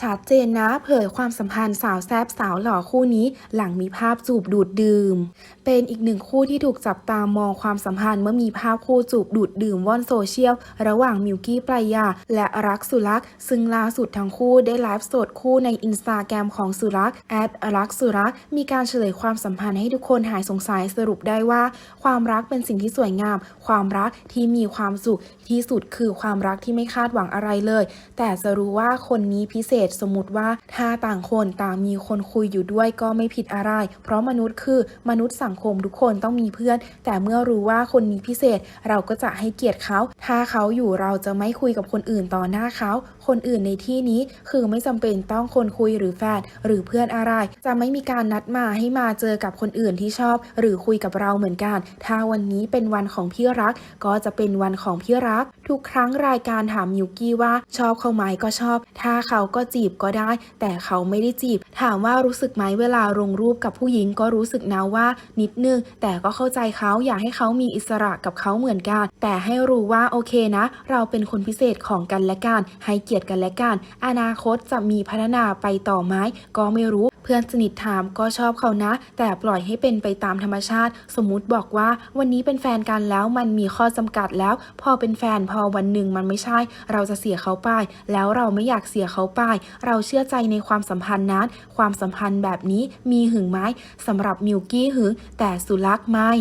ชัดเจนนะเผยความสัมพันธ์สาวแซบสาวหล่อคู่นี้ หลังมีภาพจูบดูดดื่ม เป็นอีกหนึ่งคู่ที่ถูกจับตามองความสัมพันธ์เมื่อมีภาพคู่จูบดูดดื่มว่อนโซเชียล ระหว่างมิวกี้ปรายา และรักสุรักษ์ซึ่งล่าสุดทั้งคู่ได้ไลฟ์สดคู่ในอินสตาแกรมของสุรักษ์แอดรักสุรักษ์มีการเฉลยความสัมพันธ์ให้ทุกคนหายสงสัยสรุปได้ว่า ความรักเป็นสิ่งที่สวยงาม ความรักที่มีความสุขที่สุดคือความรักที่ไม่คาดหวังอะไรเลย แต่จะรู้ว่าคนนี้พิเศษสมมติว่าถ้าต่างคนต่างมีคนคุยอยู่ด้วยก็ไม่ผิดอะไร เพราะมนุษย์คือมนุษย์สังคมทุกคนต้องมีเพื่อน แต่เมื่อรู้ว่าคนนี้พิเศษ เราก็จะให้เกียรติเขา ถ้าเขาอยู่เราจะไม่คุยกับคนอื่นต่อหน้าเขา คนอื่นในที่นี้คือไม่จำเป็นต้องคนคุยหรือแฟนหรือเพื่อนอะไร จะไม่มีการนัดมาให้มาเจอกับคนอื่นที่ชอบ หรือคุยกับเราเหมือนกัน ถ้าวันนี้เป็นวันของพี่รัก ก็จะเป็นวันของพี่รัก ทุกครั้งรายการถามมิวกี้ว่าชอบเขาไหมก็ชอบ ถ้าเขาก็จีบก็ได้ แต่เขาไม่ได้จีบ ถามว่ารู้สึกไหมเวลาลงรูปกับผู้หญิงก็รู้สึกนะว่านิดนึง แต่ก็เข้าใจเขาอยากให้เขามีอิสระกับเขาเหมือนกัน แต่ให้รู้ว่าโอเคนะ เราเป็นคนพิเศษของกันและกันให้เกียรติกันและกัน อนาคตจะมีพัฒนาไปต่อไหมก็ไม่รู้ เพื่อนสนิทถามก็ชอบเขานะ แต่ปล่อยให้เป็นไปตามธรรมชาติ สมมุติบอกว่าวันนี้เป็นแฟนกันแล้วมันมีข้อจำกัดแล้ว พอเป็นแฟนพอวันหนึ่งมันไม่ใช่ เราจะเสียเขาไป แล้วเราไม่อยากเสียเขาไป เราเชื่อใจในความสัมพันธ์นั้นความสัมพันธ์แบบนี้มีหึงไหมสำหรับมิวกี้หึงแต่สุลักษ์ไม่